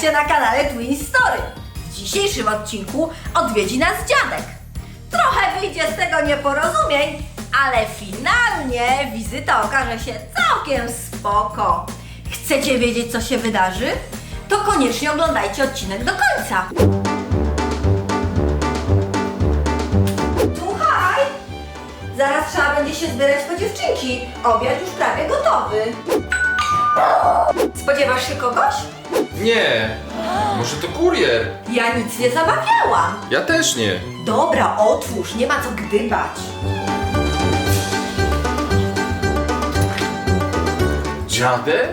Witajcie na kanale Twin Story. W dzisiejszym odcinku odwiedzi nas dziadek. Trochę wyjdzie z tego nieporozumień, ale finalnie wizyta okaże się całkiem spoko. Chcecie wiedzieć, co się wydarzy? To koniecznie oglądajcie odcinek do końca. Słuchaj! Zaraz trzeba będzie się zbierać po dziewczynki. Obiad już prawie gotowy. Spodziewasz się kogoś? Nie, może to kurier? Ja nic nie zamawiałam. Ja też nie. Dobra, otwórz, nie ma co gdybać. Dziadek?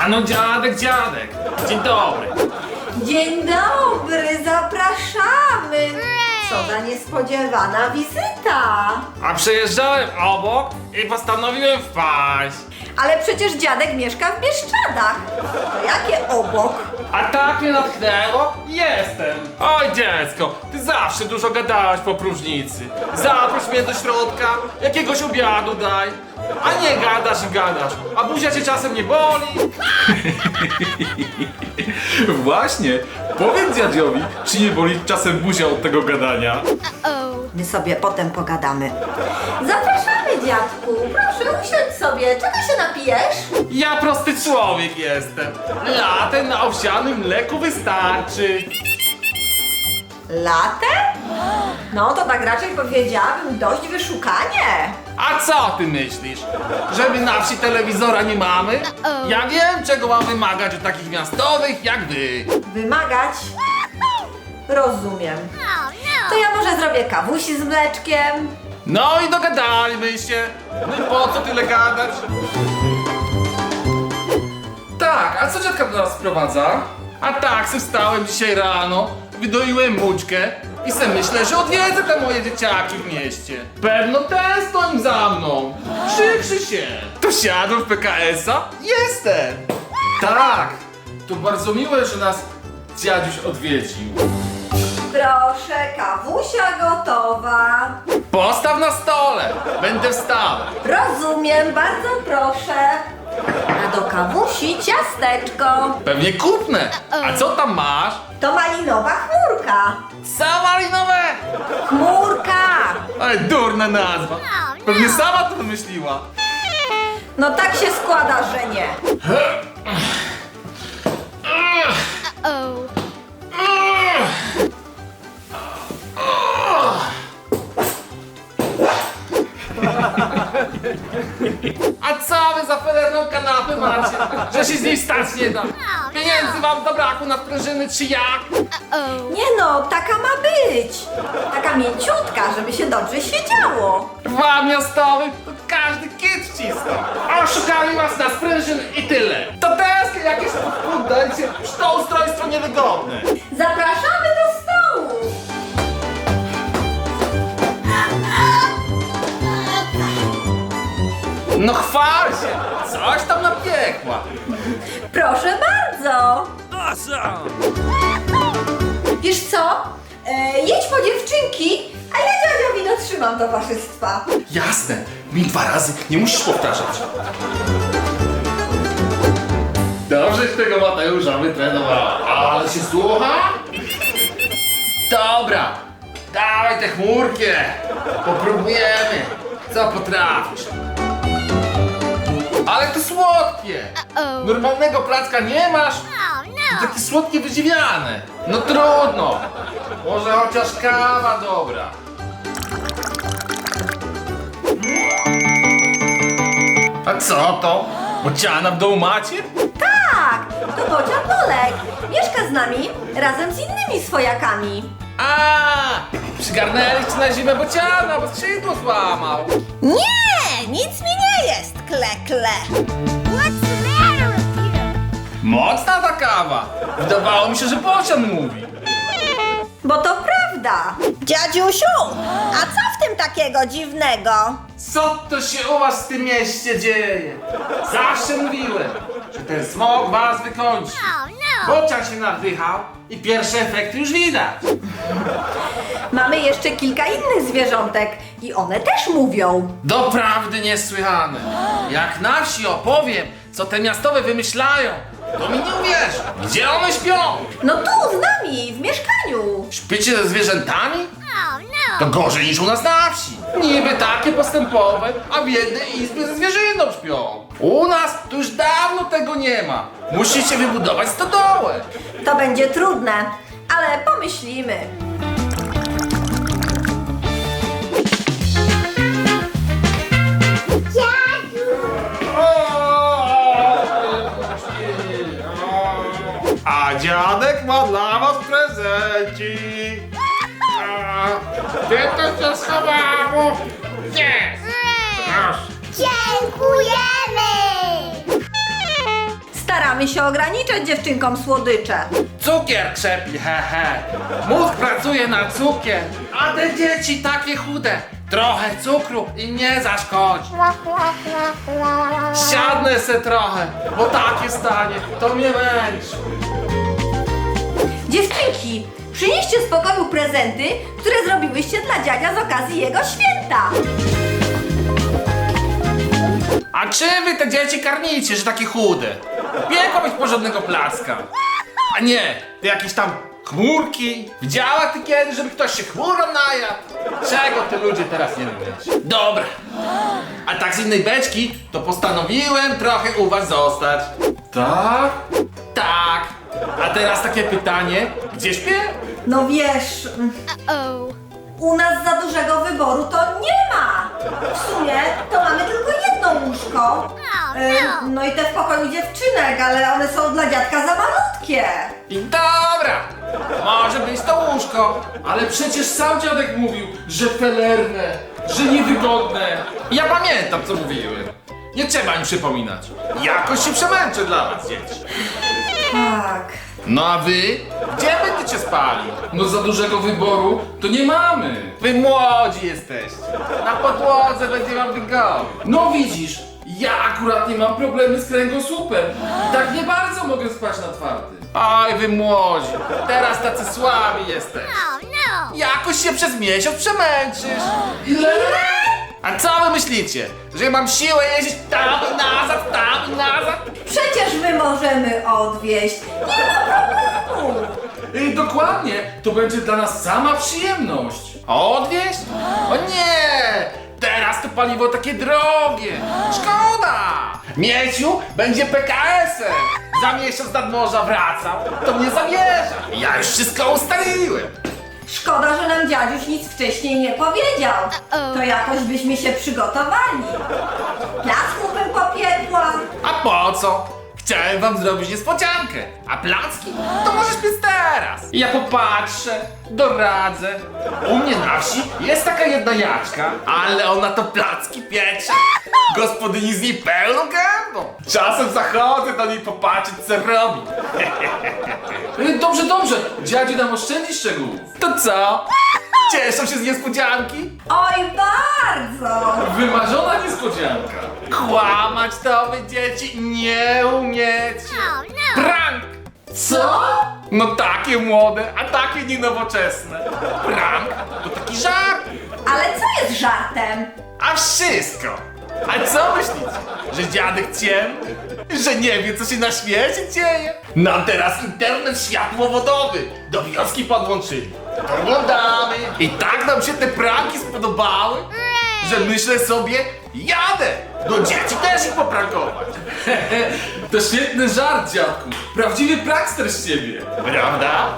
Ano dziadek, dziadek. Dzień dobry. Dzień dobry, zapraszamy. Co za niespodziewana wizyta. A przejeżdżałem obok i postanowiłem wpaść. Ale przecież dziadek mieszka w Bieszczadach. To jakie obok? A tak mnie natchnęło? Jestem. Oj dziecko, ty zawsze dużo gadałaś po próżnicy. Zaproś mnie do środka, jakiegoś obiadu daj. A nie gadasz i gadasz. A buzia cię czasem nie boli? Właśnie. Powiedz dziadziowi, czy nie boli czasem buzia od tego gadania? My sobie potem pogadamy. Zapraszamy, dziadku. Proszę usiądź sobie. Czego się napijesz? Ja prosty człowiek jestem. Latem na owsianym mleku wystarczy. Latę? No to tak raczej powiedziałabym dość wyszukanie. A co ty myślisz? Że my na wsi telewizora nie mamy? Ja wiem, czego mam wymagać od takich miastowych jak wy. Wymagać? Rozumiem. To ja może zrobię kawusi z mleczkiem. No i dogadaliśmy się. No i po co tyle gadać? Tak, a co dziadka do nas sprowadza? A tak, se wstałem dzisiaj rano, wydoiłem mućkę i se myślę, że odwiedzę te moje dzieciaki w mieście. Pewno ten stoim za mną. Przykrzy się. To siadł w PKS-a? Jestem. Tak. To bardzo miłe, że nas dziadziuś odwiedził. Proszę, kawusia gotowa. Postaw na stole. Będę wstawał. Rozumiem, bardzo proszę. A do kawusi ciasteczko. Pewnie kupne. A co tam masz? To malinowa chmurka. Co malinowe? Chmurka! Ale durna nazwa. Pewnie sama to wymyśliła. No tak się składa, że nie. A kanapę macie? Że się z niej stać nie da. Pieniędzy wam zabrakło na sprężyny czy jak? Nie no, taka ma być. Taka mięciutka, żeby się dobrze siedziało. Wam miastowy to każdy kit wcisnął. Oszukali was na sprężyny i tyle. To deski jakieś poddajcie, że to ustrojstwo niewygodne. Zapraszamy No chwal się, coś tam napiekła. Proszę bardzo. Wiesz co? E, jedź po dziewczynki, a ja dziadziowi dotrzymam towarzystwa. Jasne. Mi dwa razy nie musisz powtarzać. Dobrze się tego Mateusza wytrenowała, ale się słucha? Dobra, dawaj tę chmurkę, popróbujemy, co potrafisz. Ale to słodkie! Normalnego placka nie masz? Takie słodkie wydziwiane. No trudno. Może chociaż kawa dobra. A co to? Bociana w domu macie? Tak, to Bocia Bolek. Mieszka z nami razem z innymi swojakami. A, przygarnęliście na zimę bociana, bo skrzydło złamał. Nie, nic mi nie jest, kle, kle. What's the matter with you? Mocna ta kawa. Wydawało mi się, że bocian mówi. Bo to prawda. Dziadziusiu, a co w tym takiego dziwnego? Co to się u was w tym mieście dzieje? Zawsze mówiłem, że ten smog was wykończy. Oh no! Bocian się naddychał i pierwsze efekty już widać. Mamy jeszcze kilka innych zwierzątek i one też mówią. Doprawdy niesłychane. Jak na wsi opowiem, co te miastowe wymyślają, To mi nie uwierzy. Gdzie one śpią? No tu, z nami, w mieszkaniu. Śpicie ze zwierzętami? Oh no! To gorzej niż u nas na wsi. Niby takie postępowe, a w jednej izbie ze zwierzyną śpią. U nas to już dawno tego nie ma. Musicie wybudować stodołę. To będzie trudne, ale pomyślimy. Dziadek ma dla was prezenci. A, Gdzie to się schowało? Nie! Proszę. Dziękujemy! Staramy się ograniczać dziewczynkom słodycze. Cukier krzepi, he he. Mózg pracuje na cukier, a te dzieci takie chude. Trochę cukru i nie zaszkodzi. Siadnę se trochę, bo takie stanie, to mnie męczy. Dziewczynki, przynieście z pokoju prezenty, które zrobiłyście dla dziadzia z okazji jego święta. A czym wy te dzieci karmicie, że takie chude? Piekło być porządnego placka. A nie, te jakieś tam chmurki. Widziała ty kiedy, żeby ktoś się chmurą najadł? Czego ty ludzie teraz nie robicie? Dobra. A tak z innej beczki, to postanowiłem trochę u was zostać. Tak? Tak. A teraz takie pytanie, gdzie śpię? No wiesz, Oh. u nas za dużego wyboru to nie ma. W sumie to mamy tylko jedno łóżko. E, no i te w pokoju dziewczynek, ale one są dla dziadka za malutkie. I dobra, może być to łóżko, ale przecież sam dziadek mówił, że felerne, że niewygodne. Ja pamiętam, co mówiłem. Nie trzeba im przypominać. Jakoś się przemęczę dla was, dzieci. Tak. No a wy? Gdzie będziecie spali? No za dużego wyboru to nie mamy. Wy młodzi jesteście. Na podłodze będzie wam wygodnie. No widzisz, ja akurat nie mam problemy z kręgosłupem. I tak nie bardzo mogę spać na twardym. Oj, wy młodzi. Teraz tacy słabi jesteś. Oh no! Jakoś się przez miesiąc przemęczysz. Ile? A co wy myślicie? Że mam siłę jeździć tam i nazad, tam i nazad? Przecież my możemy odwieźć. Nie ma problemu. Ej, dokładnie, to będzie dla nas sama przyjemność. Odwieźć? O nie! Teraz to paliwo takie drogie! Szkoda! Mieciu będzie PKS-em! Za miesiąc nad morza wracał, to mnie zamierza! Ja już wszystko ustaliłem! Szkoda, że nam dziaduś nic wcześniej nie powiedział. To jakoś byśmy się przygotowali. Placków bym popiekła. A po co? Chciałem wam zrobić niespodziankę, a placki to możesz piec teraz. Ja popatrzę, doradzę. U mnie na wsi jest taka jedna jaczka, ale ona to placki piecze. Gospodyni z niej pełną gębą. Czasem zachodzę do niej popatrzeć, co robi. Dobrze, dobrze, dziadziu nam oszczędzi szczegółów. To co? Cieszą się z niespodzianki? Oj, bardzo. Wymarzona niespodzianka. Kłamać to wy dzieci nie umiecie. Oh no! Prank! Co? No takie młode, a takie nienowoczesne. Prank to taki żart. Ale co jest żartem? A wszystko! A co myślicie? Że dziadek ciemny? Że nie wie, co się na świecie dzieje? Nam teraz internet światłowodowy do wioski podłączyli. Oglądamy. I tak nam się te pranki spodobały, że myślę sobie, jadę! Do dzieci też ich poprankować. To świetny żart, dziadku. Prawdziwy prankster z ciebie. Prawda?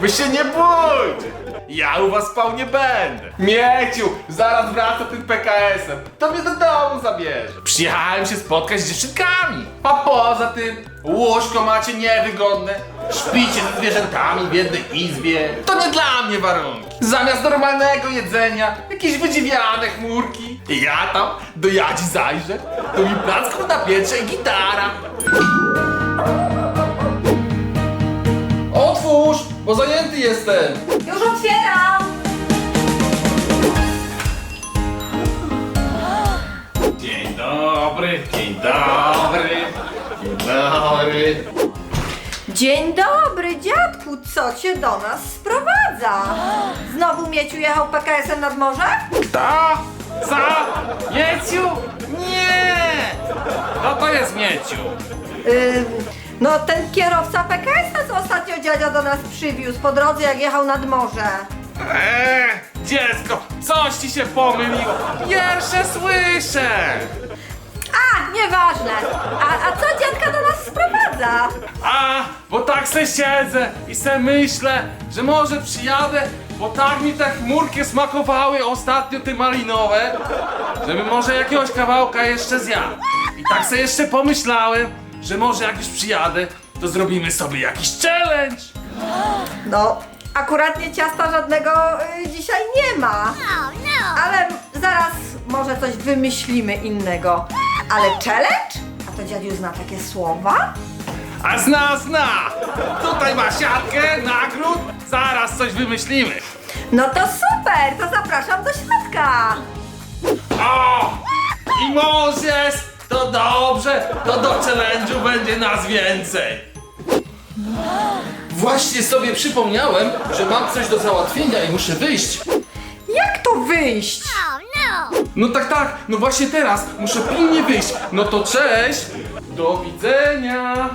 Wy się nie bójcie! Ja u was spał nie będę. Mieciu, zaraz wraca tym PKS-em. To mnie do domu zabierze. Przyjechałem się spotkać z dziewczynkami. A poza tym, łóżko macie niewygodne. Śpicie ze zwierzętami w jednej izbie. To nie dla mnie warunki. Zamiast normalnego jedzenia, jakieś wydziwiane chmurki. I ja tam do jadzi zajrzę, to mi placków na pietrze i gitara. Otwórz, bo zajęty jestem. Już otwieram. Dzień dobry, dzień dobry, dzień dobry. Dzień dobry, dziadku. Co cię do nas sprowadza? Znowu Mieciu jechał PKS-em nad morze? Kto? Co? Mieciu? Nie! Kto to jest Mieciu? Yy, No ten kierowca PKS-a, co ostatnio dziadzia do nas przywiózł po drodze, jak jechał nad morze. Eee, dziecko, coś ci się pomyliło. Jeszcze słyszę. A, nieważne. A, a co dziadka do nas sprowadza? A, bo tak se siedzę i se myślę, że może przyjadę, bo tak mi te chmurki smakowały ostatnio te malinowe, żeby może jakiegoś kawałka jeszcze zjadł. I tak se jeszcze pomyślałem, że może jak już przyjadę, to zrobimy sobie jakiś challenge. No, akuratnie ciasta żadnego y, dzisiaj nie ma. Oh no! Ale zaraz może coś wymyślimy innego. Ale challenge? A to dziadziu zna takie słowa? A zna, zna! Tutaj ma siatkę, nagród, zaraz coś wymyślimy. No to super, to zapraszam do środka. O! I możesz! To dobrze! To do challenge'u będzie nas więcej! Właśnie sobie przypomniałem, że mam coś do załatwienia i muszę wyjść. Jak to wyjść? Oh no! No tak, tak, no właśnie teraz muszę pilnie wyjść. No to cześć! Do widzenia!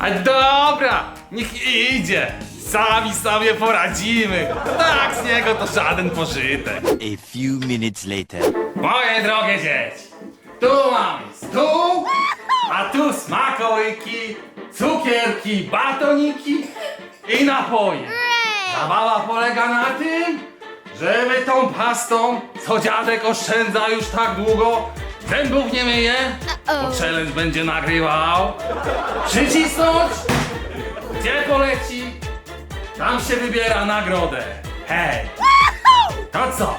A dobra, niech idzie! Sami sobie poradzimy. Tak, z niego to żaden pożytek. A few minutes later. Moje drogie dzieci, tu mamy stół, a tu smakołyki, cukierki, batoniki i napoje. Zabawa polega na tym, że my tą pastą, co dziadek oszczędza już tak długo, zębów nie myje, bo challenge będzie nagrywał. Przycisnąć, gdzie poleci, tam się wybiera nagrodę. Hej, to co?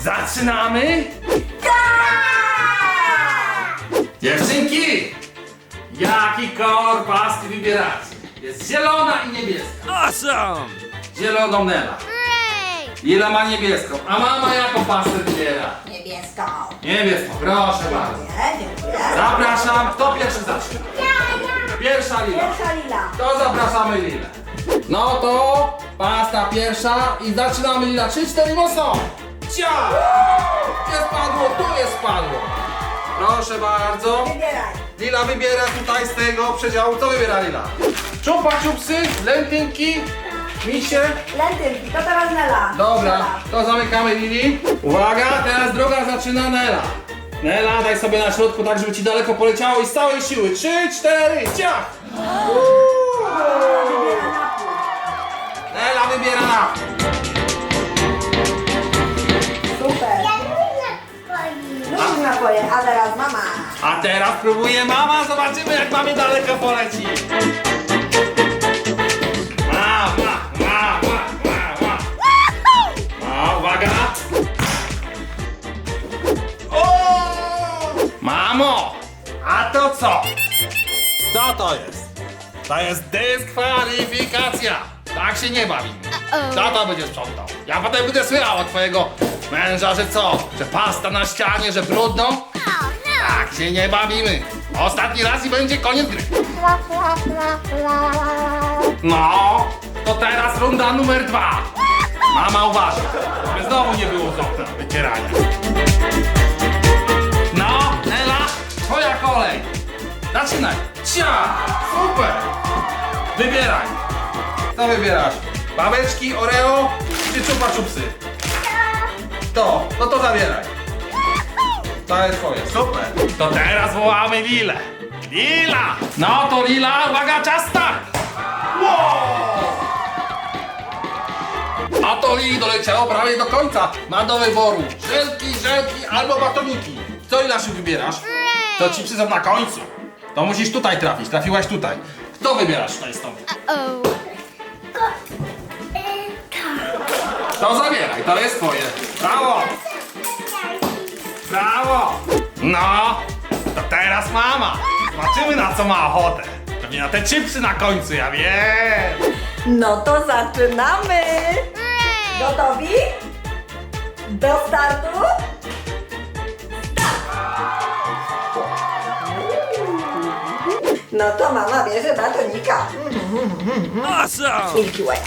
Zaczynamy? Dziewczynki! Jaki kolor pasty wybieracie? Jest zielona i niebieska. Awesome! Zieloną Nela. Lila ma niebieską. A mama jaką pastę wybiera? Niebieską. Niebieską, proszę bardzo. Zapraszam. Kto pierwszy zacznie? Pierwsza Lila. Pierwsza lila. To zapraszamy Lilę. No to pasta pierwsza i zaczynamy Lila. 3-4 mocno. Cia! Gdzie spadło? Tu jest spadło. Proszę bardzo. Wybieraj. Lila wybiera tutaj z tego przedziału. Co wybiera Lila? Czupa czupsy, lentynki, misie. Lentynki, to teraz Nela. Dobra, to zamykamy Lili. Uwaga, teraz droga zaczyna Nela. Nela, daj sobie na środku tak, żeby ci daleko poleciało i z całej siły. Trzy, cztery, ciach! Nela wybiera napój. Super. Lubisz napoje, a teraz mama. A teraz próbuje mama, zobaczymy jak mamy daleko poleci. To co? Co to jest? To jest dyskwalifikacja. Tak się nie bawi. Tata będzie sprzątał. Ja potem będę słyszał od twojego męża, że co? Że pasta na ścianie, że brudno? Oh no! Tak się nie bawimy. Ostatni raz i będzie koniec gry. No, to teraz runda numer dwa. Mama uważa, żeby znowu nie było z okna wycierania. No, Nela, twoja kolej. Zaczynaj. Cia, super. Wybieraj. Co wybierasz? Babeczki, Oreo czy czupa czupsy? To, no to zabieraj. To jest twoje, super. To teraz wołamy Lilę. Lila! No to Lila, uwaga, czas start! A to Lili doleciało prawie do końca. Ma do wyboru żelki, żelki albo batoniki. Co Lila się wybierasz? To ci przyznam na końcu. To musisz tutaj trafić, trafiłaś tutaj. Kto wybierasz tutaj stąd? Oh! To zabieraj, to jest twoje. Brawo! Brawo! No, to teraz mama. Zobaczymy na co ma ochotę. Pewnie na te chipsy na końcu, ja wiem. No to zaczynamy. Gotowi? Do startu? No to mama bierze batonika. Awesome! Milky Way.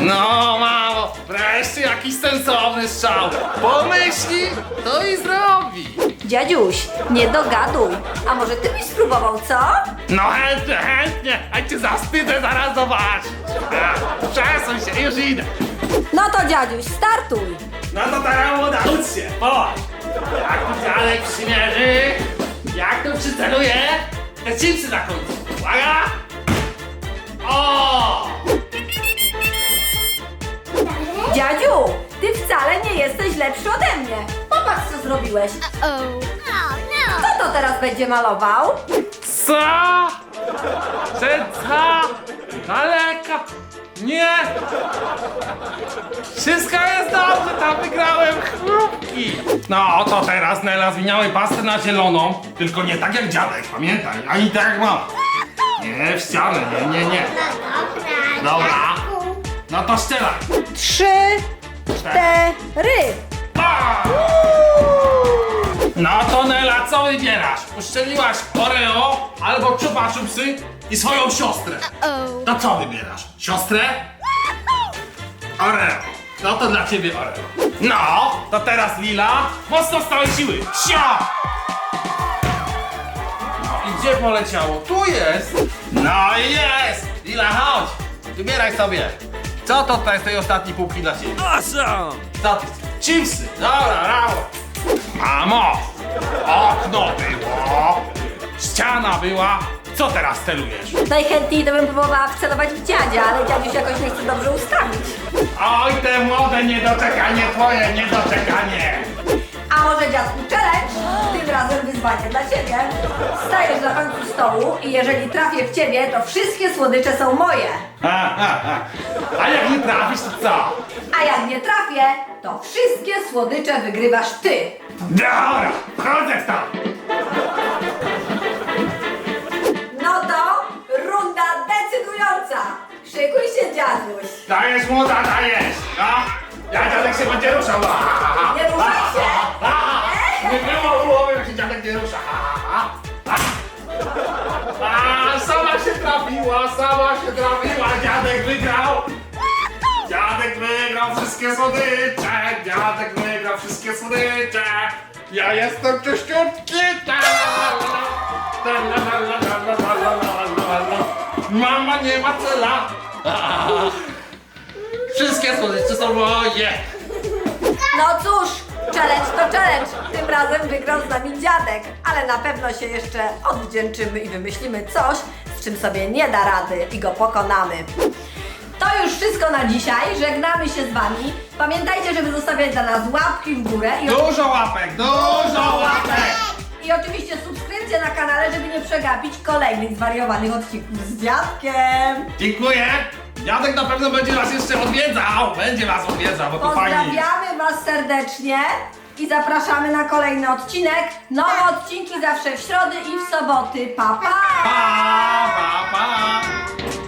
No mamo, wreszcie jakiś sensowny strzał. Pomyśli, to i zrobi. Dziadziuś, nie dogaduj. A może ty byś spróbował, co? No chętnie, chętnie, a cię zawstydzę zaraz zobaczyć. A, Przesuń się, już idę. No to dziadziuś, startuj. No to teraz młoda, ucz się, chodź. Jak tu dziadek przymierzy, jak tu przyceluje, te chipsy na końcu. Uwaga! O! Dziadziu, ty wcale nie jesteś lepszy ode mnie. Popatrz, co zrobiłeś. Oh. No. Kto to teraz będzie malował? Co? Że co? Daleka? Nie! Wszystko jest dobrze, tam wygrałem chrupki! No to teraz Nela zmieniamy pastę na zieloną, tylko nie tak jak dziadek, pamiętaj, ani tak jak mama. Nie, w ścianę, nie, nie, nie. Dobra. No to strzelaj. Trzy, cztery. Pa! No to Nela, co wybierasz? Uszczeliłaś Oreo albo Chupa Chupsy i swoją siostrę. To co wybierasz? Siostrę? Oreo. No to dla ciebie Oreo. No, to teraz Lila. Mocno z całej siły. Sio! No i gdzie poleciało? Tu jest. No i jest. Lila, chodź. Wybieraj sobie. Co to tutaj z tej ostatniej półki dla ciebie? Awesome! Co ty? Chipsy. Dobra, brawo. Mamo, okno było. Ściana była. Co teraz celujesz? Najchętniej to bym próbowała wcelować w dziadzia, ale dziadziuś jakoś nie chce dobrze ustawić. Oj, te młode niedoczekanie twoje, niedoczekanie! A może dziadku challenge? Tym razem wyzwanie dla ciebie. Stajesz na końcu stołu i jeżeli trafię w ciebie, to wszystkie słodycze są moje. Ha, ha, ha. A jak nie trafisz, to co? A jak nie trafię, to wszystkie słodycze wygrywasz ty. Dobra, wchodzę! No Szykuj się, dziaduś. Dajesz młoda, dajesz! No! Ja dziadek się będzie ruszał! A, a, a, Nie ruszaj się. a, a, a. Nie było głowy, jak się dziadek nie rusza! A, a, a, a. A, sama się trafiła, sama się trafiła! Dziadek wygrał! Dziadek wygrał wszystkie słodycze! Dziadek wygrał wszystkie słodycze! Ja jestem czyściutki! Ta, la, la, la, la, la, la, la. Mama nie ma cela! Wszystkie słodycze są moje! No cóż, challenge to challenge. Tym razem wygrał z nami dziadek, ale na pewno się jeszcze odwdzięczymy i wymyślimy coś, z czym sobie nie da rady i go pokonamy. To już wszystko na dzisiaj. Żegnamy się z Wami. Pamiętajcie, żeby zostawiać dla nas łapki w górę i, Dużo łapek, dużo łapek! I oczywiście subskrypcję na kanale, żeby nie przegapić kolejnych zwariowanych odcinków z dziadkiem. Dziękuję! Dziadek na pewno będzie was jeszcze odwiedzał! Będzie was odwiedzał, bo to fajnie. Pozdrawiamy Was serdecznie i zapraszamy na kolejny odcinek. Nowe odcinki zawsze w środy i w soboty. Pa, pa! Pa, pa, pa!